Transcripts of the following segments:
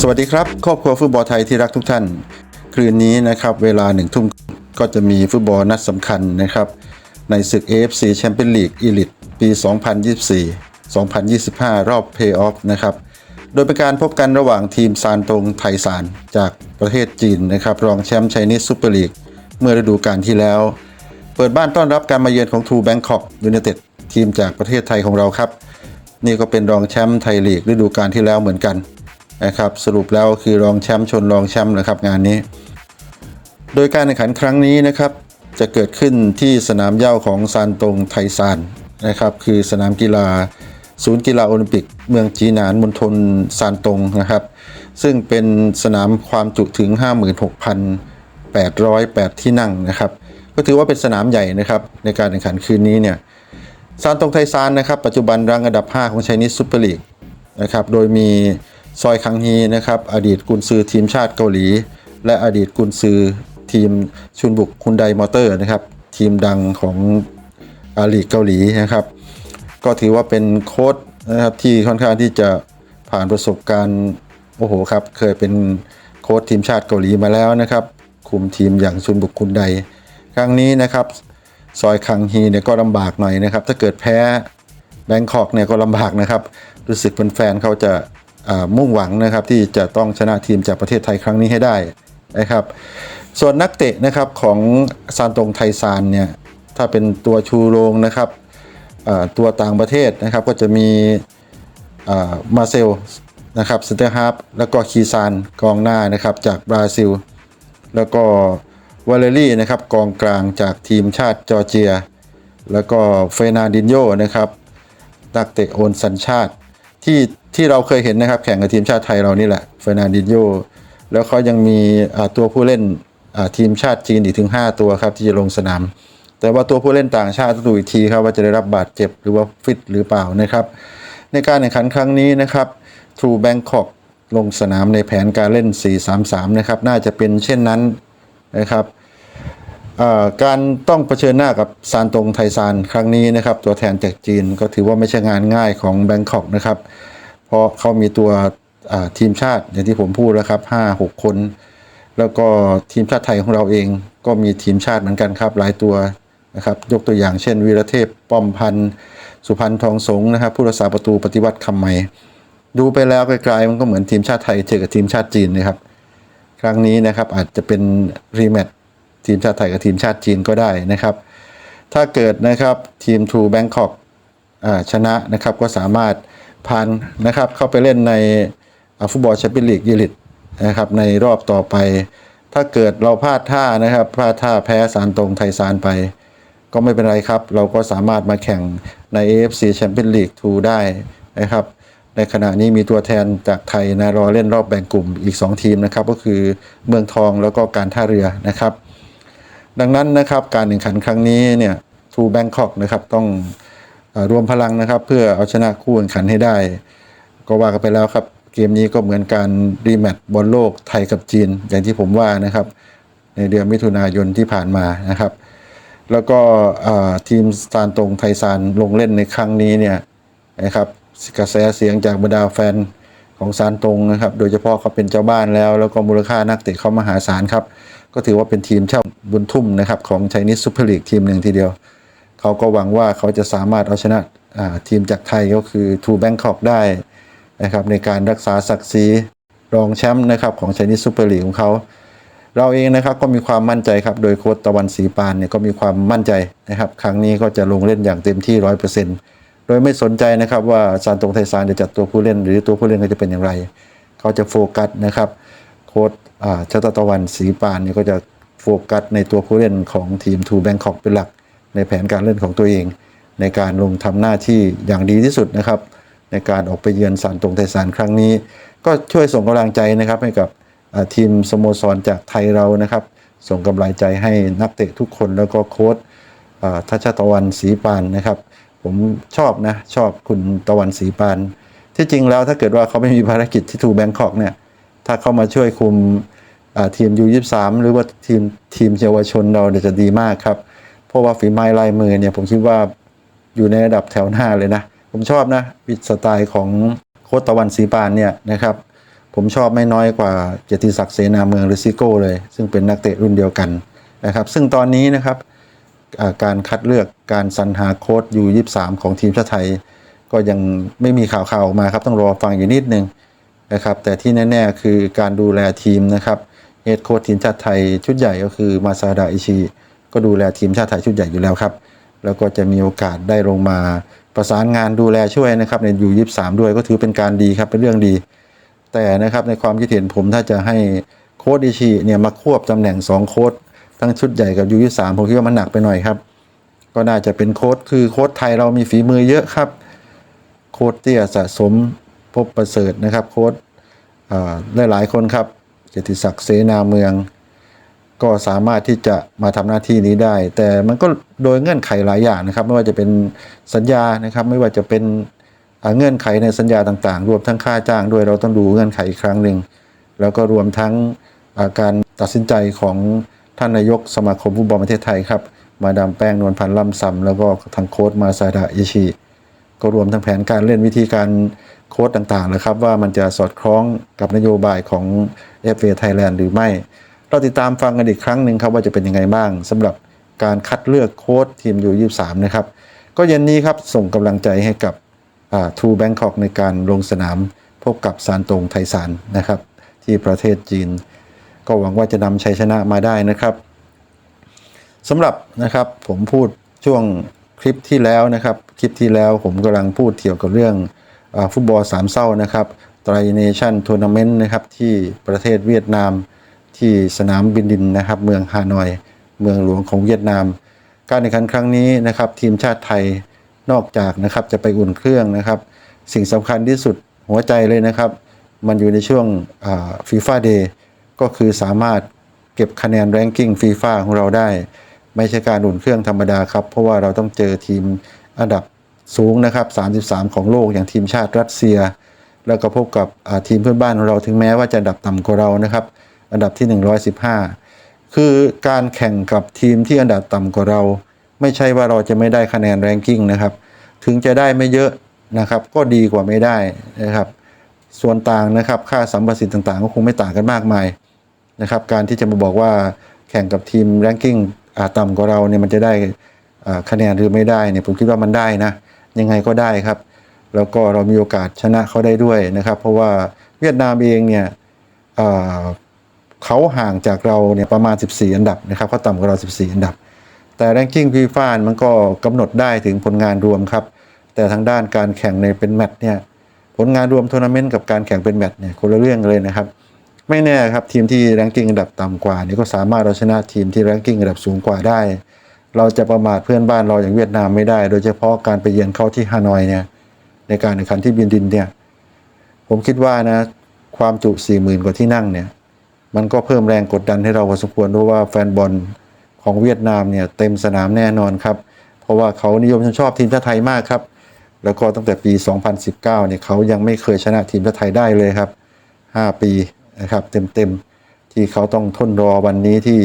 สวัสดีครับครอบครัวฟุตบอลไทยที่รักทุกท่าน คืนนี้นะครับเวลาหนึ่งทุ่มก็จะมีฟุตบอลนัดสำคัญนะครับ ในศึก AFC Champions League Elite ปี 2024-2025 รอบ Play-off นะครับ โดยเป็นการพบกันระหว่างทีมซานตงไทซานจากประเทศจีนนะครับ รองแชมป์ไชนีสซูเปอร์ลีกเมื่อฤดูกาลที่แล้ว เปิดบ้านต้อนรับการมาเยือนของทูแบงคอกยูไนเต็ดทีมจากประเทศไทยของเราครับ นี่ก็เป็นรองแชมป์ไทยลีกฤดูกาลที่แล้วเหมือนกันนะครับสรุปแล้วคือรองแชมป์ชนรองแชมป์นะครับงานนี้ โดยการแข่งขันครั้งนี้นะครับจะเกิดขึ้นที่สนามเย้าของซานตงไทซานนะครับคือสนามกีฬาศูนย์กีฬาโอลิมปิก เมืองจีหนานมณฑลซานตงนะครับ ซึ่งเป็นสนามความจุถึง 56,808 ที่นั่งนะครับ ก็ถือว่าเป็นสนามใหญ่นะครับในการแข่งขันคืนนี้เนี่ย ซานตงไทซานนะครับปัจจุบันรังอันดับ 5 ของไชนีสซูเปอร์ลีกนะครับโดยมีซอยคังฮีนะครับอดีตกุนซือทีมชาติเกาหลี และอดีตกุนซือทีมชุนบุกคุนไดมอเตอร์นะครับทีมดังของอาลีกเกาหลีนะครับก็ถือว่าเป็นโค้ชนะครับที่ค่อนข้างที่จะผ่านประสบการณ์โอ้โหครับเคยเป็นโค้ชทีมชาติเกาหลีมาแล้วนะครับคุมทีมอย่างชุนบุกคุนไดครั้งนี้นะครับ ซอยคังฮีเนี่ยก็ลำบากหน่อยนะครับ ถ้าเกิดแพ้แบงคอกเนี่ยก็ลำบากนะครับ รู้สึกเป็นแฟนๆเขาจะมุ่งหวังนะครับที่จะต้องชนะทีมจากประเทศไทยครั้งนี้ให้ได้นะครับ ส่วนนักเตะนะครับของซานตงไทซานเนี่ยถ้าเป็นตัวชูโรงนะครับตัวต่างประเทศนะครับก็จะมีมาเซลนะครับเซนเตอร์ฮาร์ฟแล้วก็คีซานกองหน้านะครับจากบราซิล แล้วก็ วาเลรี่นะครับกองกลางจากทีมชาติจอร์เจีย แล้วก็เฟนาดินโยนะครับนักเตะโอนสัญชาติที่ที่เราเคยเห็นนะครับแข่งกับทีมชาติไทยเรานี่แหละเฟนาดินโยแล้วเขายังมีตัวผู้เล่นทีมชาติจีนอีกถึง 5 ตัวครับที่จะลงสนาม แต่ว่าตัวผู้เล่นต่างชาติต้องดูอีกทีครับว่าจะได้รับบาดเจ็บหรือว่าฟิตหรือเปล่านะครับ ในการแข่งขันครั้งนี้นะครับทรูแบงคอกลงสนามในแผนการเล่น 4-3-3 นะครับ น่าจะเป็นเช่นนั้น นะครับการต้องเผชิญหน้ากับซานตงไทซานครั้งนี้นะครับ ตัวแทนจากจีนก็ถือว่าไม่ใช่งานง่ายของแบงคอกนะครับ เพราะเขามีตัวทีมชาติอย่างที่ผมพูดแล้วครับ5-6 คน แล้วก็ทีมชาติไทยของเราเองก็มีทีมชาติเหมือนกันครับ หลายตัวนะครับ ยกตัวอย่างเช่น วีรเทพป้อมพันธ์สุพรรณทองสงนะครับ ผู้รักษาประตูปฏิวัติคำใหม่ ดูไปแล้วไกลๆมันก็เหมือนทีมชาติไทยเจอกับทีมชาติจีนนะครับ ครั้งนี้นะครับอาจจะเป็นรีแมตช์ทีมชาติไทยกับทีมชาติจีนก็ได้นะครับ ถ้าเกิดนะครับทีมทูแบงคอกชนะนะครับก็สามารถผ่านนะครับเข้าไปเล่นในอาฟุตบอลแชมเปี้ยนลีกยีลิตนะครับในรอบต่อไป ถ้าเกิดเราพลาดท่านะครับพลาดท่าแพ้สารตรงไทยซานไป ก็ไม่เป็นไรครับ เราก็สามารถมาแข่งใน AFC Champions League 2ได้นะครับ ในขณะนี้มีตัวแทนจากไทยนะรอเล่นรอบแบ่งกลุ่มอีก 2 ทีมนะครับก็คือเมืองทองแล้วก็การท่าเรือนะครับ ดังนั้นนะครับการแข่งขันครั้งนี้เนี่ยทูแบงคอกนะครับต้องอรวมพลังนะครับ เพื่อเอาชนะคู่แข่งขันให้ได้ ก็ว่ากันไปแล้วครับ เกมนี้ก็เหมือนการรีแมตช์บอลโลกไทยกับจีน อย่างที่ผมว่านะครับในเดือนมิถุนายนที่ผ่านมานะครับ แล้วก็ทีมซานตงไทยซานลงเล่นในครั้งนี้เนี่ยนะครับ กระแสเสียงจากบรรดาแฟนของซานตรงนะครับ โดยเฉพาะเขาเป็นเจ้าบ้านแล้ว แล้วก็มูลค่านักเตะเขามหาศาลครับ ก็ถือว่าเป็นทีมเช่าบุญทุ่มนะครับของไชนีสซูเปอร์ลีกทีมหนึ่งทีเดียว เขาก็หวังว่าเขาจะสามารถเอาชนะทีมจากไทยก็คือทูแบงคอกได้นะครับในการรักษาศักดิ์ศรีรองแชมป์นะครับของไชนีสซูเปอร์ลีกของเขาเราเองนะครับก็มีความมั่นใจครับ โดยโค้ชตะวันศรีปานเนี่ยก็มีความมั่นใจนะครับ ครั้งนี้ก็จะลงเล่นอย่างเต็มที่ร้อยเปอร์เซ็นต์ โดยไม่สนใจนะครับว่าซานตงไทซานจะจัดตัวผู้เล่น หรือตัวผู้เล่นเขาจะเป็นอย่างไร เขาจะโฟกัสนะครับ โค้ชอ่าชาตตะวันศรีปานเนี่ยก็จะโฟกัสในตัวผู้เล่นของทีมทูแบงคอกเป็นหลัก ในแผนการเล่นของตัวเอง ในการลงทำหน้าที่อย่างดีที่สุดนะครับ ในการออกไปเยือนซานตงไทซานครั้งนี้ ก็ช่วยส่งกำลังใจนะครับให้กับทีมสโมสรจากไทยเรานะครับ ส่งกำลังใจให้นักเตะทุกคนแล้วก็โค้ชอ่าทัชตะวันศรีปานนะครับ ผมชอบนะ ชอบคุณตะวันศรีปาน ที่จริงแล้วถ้าเกิดว่าเขาไม่มีภารกิจที่ทูแบงคอกเนี่ย ถ้าเขามาช่วยคุมทีมยูยี่สามหรือว่าทีมทีมเยาวชนเราเนี่ยจะดีมากครับ เพราะว่าฝีไม้ลายมือเนี่ยผมคิดว่าอยู่ในระดับแถวหน้าเลยนะ ผมชอบนะวิสไตล์ของโค้ชตะวันศรีปานเนี่ยนะครับผมชอบไม่น้อยกว่าเกียรติศักดิ์เสนาเมืองหรือซิโก้เลย ซึ่งเป็นนักเตะรุ่นเดียวกันนะครับ ซึ่งตอนนี้นะครับ การคัดเลือกการสรรหาโค้ชยู23ของทีมชาติไทย ก็ยังไม่มีข่าวข่าวออกมาครับต้องรอฟังอยู่นิดนึงนะครับแต่ที่แน่ ๆ คือการดูแลทีมนะครับเฮดโค้ชทีมชาติไทยชุดใหญ่ก็คือมาซาดาอิชิก็ดูแลทีมชาติไทยชุดใหญ่อยู่แล้วครับ แล้วก็จะมีโอกาสได้ลงมาประสานงานดูแลช่วยนะครับในยู23ด้วยก็ถือเป็นการดีครับเป็นเรื่องดี แต่นะครับในความคิดเห็นผมถ้าจะให้โค้ดอิชิเนี่ยมาควบตำแหน่ง 2 โค้ด ทั้งชุดใหญ่กับยูยี่สามผมคิดว่ามันหนักไปหน่อยครับ ก็น่าจะเป็นโค้ดคือโค้ดไทยเรามีฝีมือเยอะครับ โค้ดเตี้ยสะสมพบประเสริฐนะครับ โค้ดหลายหลายๆคนครับเกียรติศักดิ์เสนาเมือง ก็สามารถที่จะมาทำหน้าที่นี้ได้ แต่มันก็โดยเงื่อนไขหลายอย่างนะครับ ไม่ว่าจะเป็นสัญญานะครับ ไม่ว่าจะเป็นเงื่อนไขในสัญญาต่างๆ รวมทั้งค่าจ้างด้วยเราต้องดูเงื่อนไขอีกครั้งหนึ่งแล้วก็รวมทั้งาการตัดสินใจของ ท่านนายกสมาคมฟุตบอลประเทศไทยครับ มาดามแป้งนวลพันธ์ล่ำซำแล้วก็ทางโค้ชมาซาดาอิชิ ก็รวมทั้งแผนการเล่นวิธีการโค้ดต่างๆนะครับ ว่ามันจะสอดคล้องกับนโยบายของ FA Thailand หรือไม่ เราติดตามฟังกันอีกครั้งหนึ่งครับว่าจะเป็นยังไงบ้างสำหรับการคัดเลือกโค้ดทีมยู23นะครับ ก็เย็นนี้ครับส่งกำลังใจให้กับทูแบงคอกในการลงสนามพบกับซานตงไทซานนะครับ ที่ประเทศจีน ก็หวังว่าจะนำชัยชนะมาได้นะครับสำหรับนะครับผมพูดช่วงคลิปที่แล้วนะครับคลิปที่แล้วผมกำลังพูดเกี่ยวกับเรื่องอฟุตบอลสามเศร้านะครับไตรเนชั่นทัวร์นาเมนต์นะครับที่ประเทศเวียดนามที่สนามบินดินนะครับ เมืองฮานอย เมืองหลวงของเวียดนาม การแข่งขันครั้งนี้นะครับ ทีมชาติไทยนอกจากนะครับจะไปอุ่นเครื่องนะครับ สิ่งสำคัญที่สุดหัวใจเลยนะครับ มันอยู่ในช่วงฟีฟ่าเดย์ ก็คือสามารถเก็บคะแนนแรงกิ้งฟีฟ่าของเราได้ ไม่ใช่การอุ่นเครื่องธรรมดาครับ เพราะว่าเราต้องเจอทีมอันดับสูงนะครับ 33 ของโลกอย่างทีมชาติรัสเซีย แล้วก็พบกับทีมเพื่อนบ้านของเราถึงแม้ว่าจะอันดับต่ำกว่าเรานะครับ อันดับที่ 115 คือการแข่งกับทีมที่อันดับต่ำกว่าเรา ไม่ใช่ว่าเราจะไม่ได้คะแนนแรงกิ้งนะครับ ถึงจะได้ไม่เยอะนะครับ ก็ดีกว่าไม่ได้นะครับ ส่วนต่างนะครับ ค่าสัมประสิทธิ์ต่างๆ ก็คงไม่ต่างกันมากมาย นะครับ การที่จะมาบอกว่าแข่งกับทีมแรงกิ้งอ่าต่ำกว่าเราเนี่ยมันจะได้อ่าคะแนนหรือไม่ได้เนี่ยผมคิดว่ามันได้นะ ยังไงก็ได้ครับ แล้วก็เรามีโอกาสชนะเขาได้ด้วยนะครับ เพราะว่าเวียดนามเองเนี่ยอ่าเขาห่างจากเราเนี่ยประมาณ 14 อันดับนะครับเขาต่ำกว่าเรา 14 อันดับ แต่แรงกิ้งฟีฟ่ามันก็กำหนดได้ถึงผลงานรวมครับ แต่ทางด้านการแข่งในเป็นแมตช์เนี่ยผลงานรวมทัวร์นาเมนต์กับการแข่งเป็นแมตช์เนี่ยคนละเรื่องเลยนะครับ ไม่แน่ครับทีมที่แรงกิ้งอันดับต่ำกว่า นี่ก็สามารถเอาชนะทีมที่แรงกิ้งอันดับสูงกว่าได้ เราจะประมาทเพื่อนบ้านเราอย่างเวียดนามไม่ได้ โดยเฉพาะการไปเยือนเข้าที่ฮานอยเนี่ยในการแข่งขันที่บินดินเนี่ยผมคิดว่านะความจุ 40,000 กว่าที่นั่งเนี่ยมันก็เพิ่มแรงกดดันให้เราพอสมควรเพราะว่าแฟนบอลของเวียดนามเนี่ยเต็มสนามแน่นอนครับเพราะว่าเขานิยมชอบทีมชาติไทยมากครับแล้วก็ตั้งแต่ปี 2019เนี่ยเขายังไม่เคยชนะทีมชาติไทยได้เลยครับ 5 ปี นะครับเต็มๆที่เขาต้องทนรอวันนี้ที่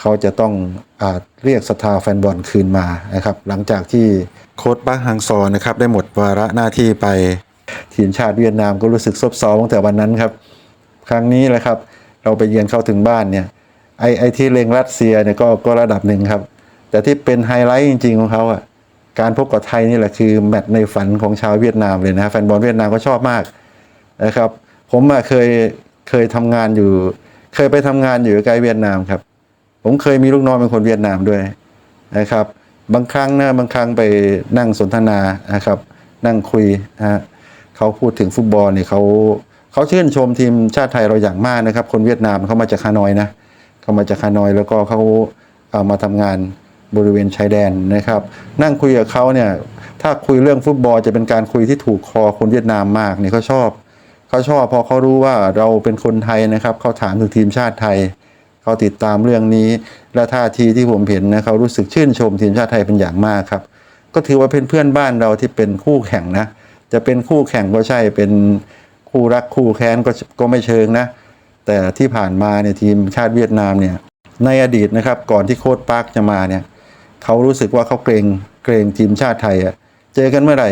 เขาจะต้องอาเรียกศรัทธาแฟนบอลคืนมานะครับหลังจากที่โค้ชบ้างฮังซอนะครับได้หมดวาระหน้าที่ไปทีมชาติเวียดนามก็รู้สึกซบเซาตั้งแต่วันนั้นครับครั้งนี้แหละครับเราไปเยือนเข้าถึงบ้านเนี่ยไอไอที่เลงรัสเซียเนี่ยก็ก็ระดับหนึ่งครับ แต่ที่เป็นไฮไลท์จริง ๆของเขาอะการพบกับไทยนี่แหละคือแมตช์ในฝันของชาวเวียดนามเลยนะแฟนบอลเวียดนามก็ชอบมากนะครับ ผมเคย เคยทำงานอยู่ เคยไปทำงานอยู่ใกล้เวียดนามครับ ผมเคยมีลูกน้องเป็นคนเวียดนามด้วยนะครับ บางครั้งนะบางครั้งไปนั่งสนทนานะครับ นั่งคุยนะฮะเขาพูดถึงฟุตบอลเนี่ยเขาเขาชื่นชมทีมชาติไทยเราอย่างมากนะครับ คนเวียดนามเขามาจากฮานอยนะเขามาจากฮานอยแล้วก็เขาเอามาทำงานบริเวณชายแดนนะครับ นั่งคุยกับเขาเนี่ยถ้าคุยเรื่องฟุตบอลจะเป็นการคุยที่ถูกคอคนเวียดนามมากเนี่ยเขาชอบ เขาชอบพอเขารู้ว่าเราเป็นคนไทยนะครับเขาถามถึงทีมชาติไทยเขาติดตามเรื่องนี้และท่าทีที่ผมเห็นนะเขารู้สึกชื่นชมทีมชาติไทยเป็นอย่างมากครับ ก็ถือว่าเป็นเพื่อนบ้านเราที่เป็นคู่แข่งนะ จะเป็นคู่แข่งก็ใช่เป็นคู่รักคู่แค้นก็ก็ไม่เชิงนะ แต่ที่ผ่านมาเนี่ยทีมชาติเวียดนามเนี่ยในอดีตนะครับก่อนที่โค้ชปาร์คจะมาเนี่ยเขารู้สึกว่าเขาเกรงเกรงทีมชาติไทยอะเจอกันเมื่อไหร่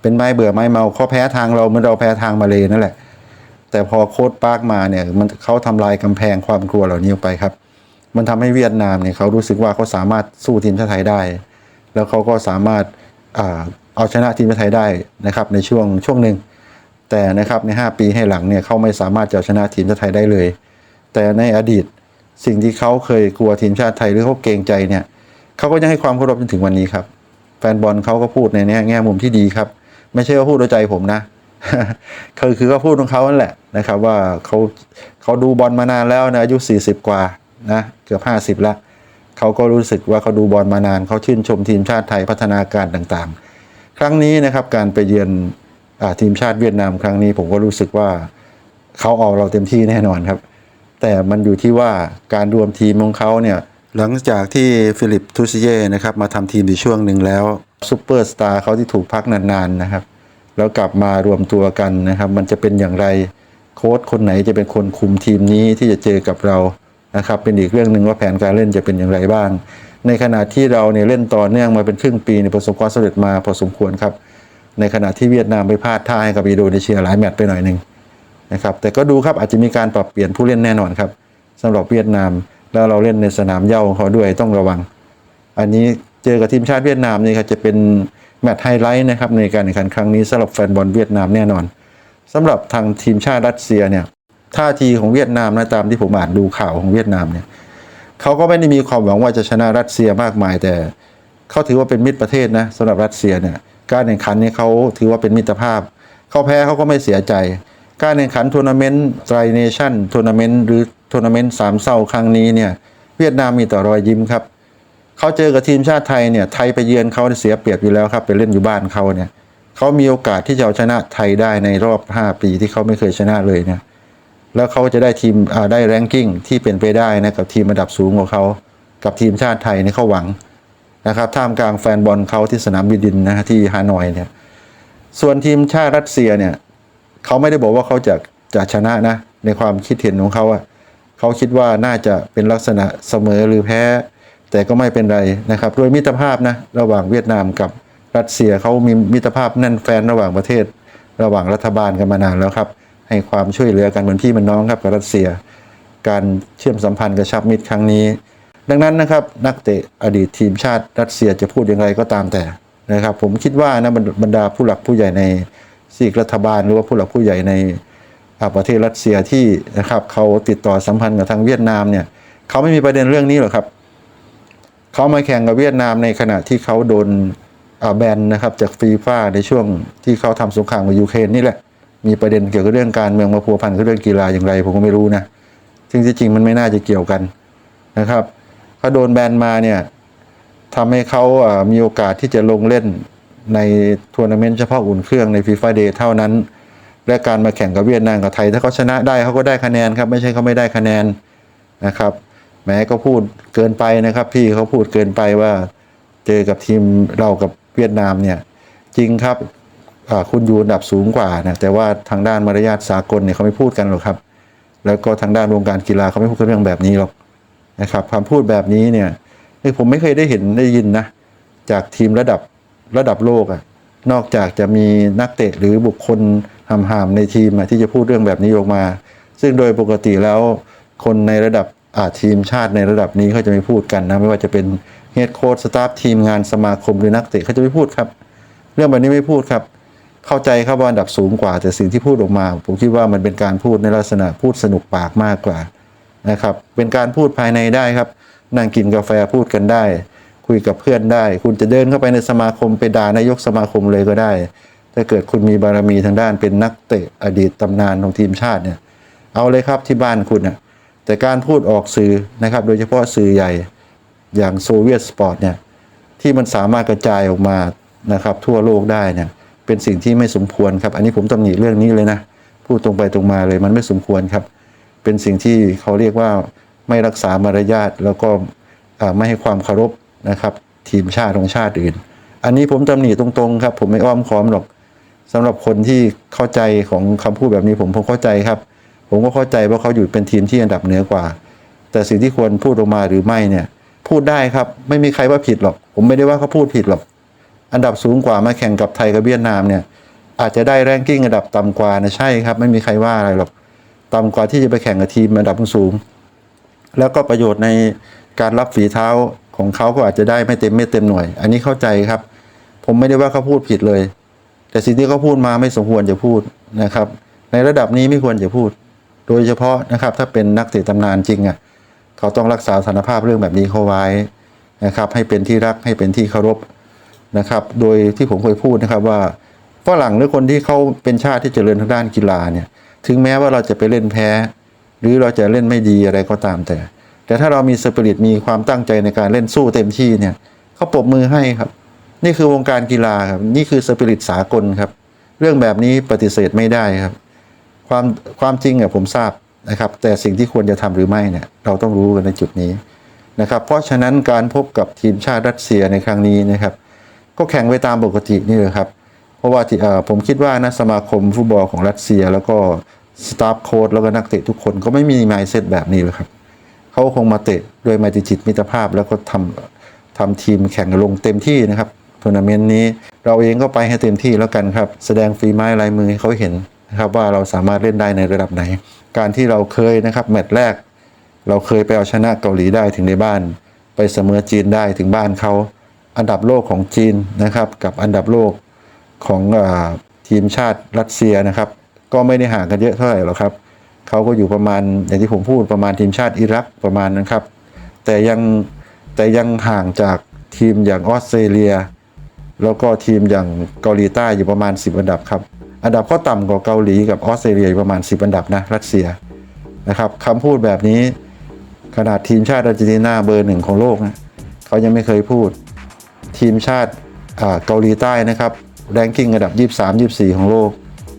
เป็นไม้เบื่อไม้เมาเขาแพ้ทางเราเหมือนเราแพ้ทางมาเลยนั่นแหละ แต่พอโค้ดปาร์กมาเนี่ยมันเขาทำลายกำแพงความกลัวเหล่านี้ออกไปครับ มันทำให้เวียดนามเนี่ยเขารู้สึกว่าเขาสามารถสู้ทีมชาติไทยได้ แล้วเขาก็สามารถเอาชนะทีมชาติไทยได้นะครับในช่วงช่วงหนึ่งแต่นะครับใน 5 ปีให้หลังเนี่ยเขาไม่สามารถจะชนะทีมชาติไทยได้เลย แต่ในอดีตสิ่งที่เขาเคยกลัวทีมชาติไทยหรือเขาเกรงใจเนี่ยเขาก็ยังให้ความเคารพจนถึงวันนี้ครับ แฟนบอลเขาก็พูดในแง่แง่มุมที่ดีครับ ไม่ใช่ว่าพูดโดยใจผมนะคือคือก็พูดของเขานั่นแหละนะครับ ว่าเขาเขาดูบอลมานานแล้วนะอายุ 40 กว่านะเกือบ 50 แล้วเขาก็รู้สึกว่าเขาดูบอลมานาน เขาชื่นชมทีมชาติไทยพัฒนาการต่างๆ ครั้งนี้นะครับการไปเยือนอทีมชาติเวียดนามครั้งนี้ผมก็รู้สึกว่าเขาเอาเราเต็มที่แน่นอนครับ แต่มันอยู่ที่ว่าการรวมทีมของเขาเนี่ยหลังจากที่ฟิลิปทูซิเย่นะครับมาทำทีมในช่วงหนึ่งแล้ว ซูเปอร์สตาร์เขาที่ถูกพักนานๆนะครับ แล้วกลับมารวมตัวกันนะครับ มันจะเป็นอย่างไรโค้ชคนไหนจะเป็นคนคุมทีมนี้ที่จะเจอกับเรานะครับเป็นอีกเรื่องหนึ่งว่าแผนการเล่นจะเป็นอย่างไรบ้าง ในขณะที่เราเนี่ยเล่นต่อเนื่องมาเป็นครึ่งปีในยประสบความสำเร็จมาพอสมควรครับ ในขณะที่เวียดนามไปพลาดท่าให้กับอินโดนีเซียหลายแมตช์ไปหน่อยหนึ่งนะครับแต่ก็ดูครับอาจจะมีการปรับเปลี่ยนผู้เล่นแน่นอนครับสำหรับเวียดนามแล้วเราเล่นในสนามเย้าของเขาด้วยต้องระวัง อันนี้ เจอกับทีมชาติเวียดนามนี่ครับจะเป็นแมตช์ไฮไลท์นะครับในการแข่งขันครั้งนี้สำหรับแฟนบอลเวียดนามแน่นอนสำหรับทางทีมชาติรัสเซียเนี่ยท่าทีของเวียดนามนะตามที่ผมอ่านดูข่าวของเวียดนามเนี่ยเขาก็ไม่ได้มีความหวังว่าจะชนะรัสเซียมากมาย แต่เขาถือว่าเป็นมิตรประเทศนะสำหรับรัสเซียเนี่ยการแข่งขันนี้เขาถือว่าเป็นมิตรภาพเขาแพ้เขาก็ไม่เสียใจ การแข่งขันทัวร์นาเมนต์ไตรเนชั่นทัวร์นาเมนต์หรือทัวร์นาเมนต์สามเศร้าครั้งนี้เนี่ยเวียดนามมีต่อรอยยิ้มครับ เขาเจอกับทีมชาติไทยเนี่ยไทยไปเยือนเขาเสียเปรียบอยู่แล้วครับไปเล่นอยู่บ้านเขาเนี่ยเขามีโอกาสที่จะเอาชนะไทยได้ในรอบ 5 ปีที่เขาไม่เคยชนะเลยเนี่ยแล้วเขาจะได้ทีมได้แรงกิ้งที่เป็นไปได้นะกับทีมระดับสูงกว่าเขากับทีมชาติไทยเนี่เขาหวังนะครับท่ามกลางแฟนบอลเขาที่สนามบินดินนะฮะที่ฮานอยเนี่ยส่วนทีมชาติรัสเซียเนี่ยเขาไม่ได้บอกว่าเขาจะจะชนะนะในความคิดเห็นของเขาอะเขาคิดว่าน่าจะเป็นลักษณะเสมอหรือแพ้ แต่ก็ไม่เป็นไรนะครับโดยมิตรภาพนะระหว่างเวียดนามกับรัสเซียเขามีมิตรภาพแน่นแฟนระหว่างประเทศ ระหว่างรัฐบาลกันมานานแล้วครับ ให้ความช่วยเหลือกันเหมือนพี่เหมือนน้องครับกับรัสเซีย การเชื่อมสัมพันธ์กระชับมิตรครั้งนี้ ดังนั้นนะครับนักเตะอดีตทีมชาติรัสเซียจะพูดอย่างไรก็ตามแต่นะครับ ผมคิดว่านะบรรดาผู้หลักผู้ใหญ่ในซีกรัฐบาลหรือว่าผู้หลักผู้ใหญ่ในอาประเทศรัสเซียที่นะครับเขาติดต่อสัมพันธ์กับทางเวียดนามเนี่ยเขาไม่มีประเด็นเรื่องนี้หรอกครับ เขามาแข่งกับเวียดนามในขณะที่เขาโดนแบนนะครับจากฟีฟ่าในช่วงที่เขาทำสงครามกับยูเครนนี่แหละ มีประเด็นเกี่ยวกับเรื่องการเมืองมาพัวพันกับเรื่องกีฬาอย่างไร ผมก็ไม่รู้นะซึ่งจริงมันไม่น่าจะเกี่ยวกันนะครับเขาโดนแบนมาเนี่ยทำให้เขามีโอกาสที่จะลงเล่นในทัวร์นาเมนต์เฉพาะอุ่นเครื่องในฟีฟ่าเดย์เท่านั้น และการมาแข่งกับเวียดนามกับไทย ถ้าเขาชนะได้เขาก็ได้คะแนนครับ ไม่ใช่เขาไม่ได้คะแนนนะครับ แม้ก็พูดเกินไปนะครับ พี่เขาพูดเกินไปว่า เจอกับทีมเรากับเวียดนามเนี่ย จริงครับคุณอยู่อันดับสูงกว่านะแต่ว่าทางด้านมารยาทสากลเนี่ยเขาไม่พูดกันหรอกครับ แล้วก็ทางด้านวงการกีฬาเขาไม่พูดกันเรื่องแบบนี้หรอกนะครับคำพูดแบบนี้เนี่ยผมไม่เคยได้เห็นได้ยินนะจากทีมระดับระดับโลกอะนอกจากจะมีนักเตะหรือบุคคลห่ามๆในทีมที่จะพูดเรื่องแบบนี้ออกมา ซึ่งโดยปกติแล้วคนในระดับ ทีมชาติในระดับนี้เขาจะไม่พูดกันนะไม่ว่าจะเป็นเฮดโค้ชสตาฟทีมงานสมาคมหรือนักเตะเขาจะไม่พูดครับ เรื่องแบบนี้ไม่พูดครับ เข้าใจครับว่าอันดับสูงกว่า แต่สิ่งที่พูดออกมา ผมคิดว่ามันเป็นการพูดในลักษณะพูดสนุกปากมากกว่านะครับเป็นการพูดภายในได้ครับ นั่งกินกาแฟพูดกันได้ คุยกับเพื่อนได้ คุณจะเดินเข้าไปในสมาคมไปด่านายกสมาคมเลยก็ได้ ถ้าเกิดคุณมีบารมีทางด้านเป็นนักเตะอดีตตำนานของทีมชาติเนี่ยเอาเลยครับที่บ้านคุณน่ะ แต่การพูดออกสื่อนะครับ โดยเฉพาะสื่อใหญ่อย่างโซเวียตสปอร์ตเนี่ยที่มันสามารถกระจายออกมานะครับ ทั่วโลกได้เนี่ยเป็นสิ่งที่ไม่สมควรครับ อันนี้ผมตำหนิเรื่องนี้เลยนะพูดตรงไปตรงมาเลยมันไม่สมควรครับ เป็นสิ่งที่เขาเรียกว่าไม่รักษามารยาทแล้วก็ไม่ให้ความเคารพนะครับ ทีมชาติของชาติอื่น อันนี้ผมตำหนิตรงๆครับ ผมไม่อ้อมค้อมหรอกสำหรับคนที่เข้าใจของคำพูดแบบนี้ผมผมเข้าใจครับ ผมก็เข้าใจว่าเขาอยู่เป็นทีมที่อันดับเหนือกว่า แต่สิ่งที่ควรพูดออกมาหรือไม่เนี่ย พูดได้ครับไม่มีใครว่าผิดหรอก ผมไม่ได้ว่าเขาพูดผิดหรอก อันดับสูงกว่ามาแข่งกับไทยกับเวียดนามเนี่ย อาจจะได้แรงกิ้งอันดับต่ำกว่านะใช่ครับ ไม่มีใครว่าอะไรหรอกต่ำกว่าที่จะไปแข่งกับทีมอันดับสูง แล้วก็ประโยชน์ในการรับฝีเท้าของเขาก็อาจจะได้ไม่เต็มเม็ดเต็มหน่วย อันนี้เข้าใจครับ ผมไม่ได้ว่าเขาพูดผิดเลย แต่สิ่งที่เขาพูดมาไม่สมควรจะพูดนะครับ ในระดับนี้ไม่ควรจะพูด โดยเฉพาะนะครับถ้าเป็นนักเตะตำนานจริงอะเขาต้องรักษาสถานภาพเรื่องแบบนี้เขาไว้นะครับให้เป็นที่รักให้เป็นที่เคารพนะครับ โดยที่ผมเคยพูดนะครับว่าฝรั่งหรือคนที่เขาเป็นชาติที่เจริญทางด้านกีฬาเนี่ยถึงแม้ว่าเราจะไปเล่นแพ้ หรือเราจะเล่นไม่ดีอะไรก็ตามแต่ แต่ถ้าเรามีสปิริตมีความตั้งใจในการเล่นสู้เต็มที่เนี่ยเขาปรบมือให้ครับ นี่คือวงการกีฬาครับนี่คือสปิริตสากลครับ เรื่องแบบนี้ปฏิเสธไม่ได้ครับ ความความจริงอะผมทราบนะครับ แต่สิ่งที่ควรจะทำหรือไม่เนี่ยเราต้องรู้กันในจุดนี้นะครับ เพราะฉะนั้นการพบกับทีมชาติรัสเซียในครั้งนี้นะครับ ก็แข่งไปตามปกตินี่เลยครับ เพราะว่าที่เอ่อผมคิดว่านะสมาคมฟุตบอลของรัสเซีย แล้วก็สตาฟโค้ดแล้วก็นักเตะทุกคนก็ไม่มีไมเซ็ตแบบนี้เลยครับเขาคงมาเตะด้วยไมตรีจิตมิตรภาพ แล้วก็ทำทำทีมแข่งลงเต็มที่นะครับทัวร์นาเมนต์นี้เราเองก็ไปให้เต็มที่แล้วกันครับ แสดงฝีไม้ลายมือให้เขาเห็น นะครับว่าเราสามารถเล่นได้ในระดับไหน การที่เราเคยนะครับแมตช์แรก เราเคยไปเอาชนะเกาหลีได้ถึงในบ้าน ไปเสมอจีนได้ถึงบ้านเขาอันดับโลกของจีนนะครับกับอันดับโลกของอทีมชาติรัสเซียนะครับ ก็ไม่ได้ห่างกันเยอะเท่าไหร่หรอกครับเขาก็อยู่ประมาณอย่างที่ผมพูดประมาณทีมชาติอิรักประมาณนั้นครับ แต่ยังแต่ยังห่างจากทีมอย่างออสเตรเลีย แล้วก็ทีมอย่างเกาหลีใต้อยู่ประมาณ 10 อันดับครับ อันดับก็ต่ำกว่าเกาหลีกับออสเตรเลียประมาณ 10 อันดับนะรัสเซียนะครับคำพูดแบบนี้ขนาดทีมชาติอาร์เจนตินาเบอร์หนึ่งของโลกนะเขายังไม่เคยพูดทีมชาติเกาหลีใต้นะครับแรงกิ้งอันดับ 23 24 ของโลก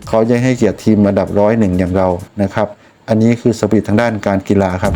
เขายังให้เกียรติทีมอันดับร้อยหนึ่งอย่างเรานะครับ อันนี้คือสปิริตทางด้านการกีฬาครับ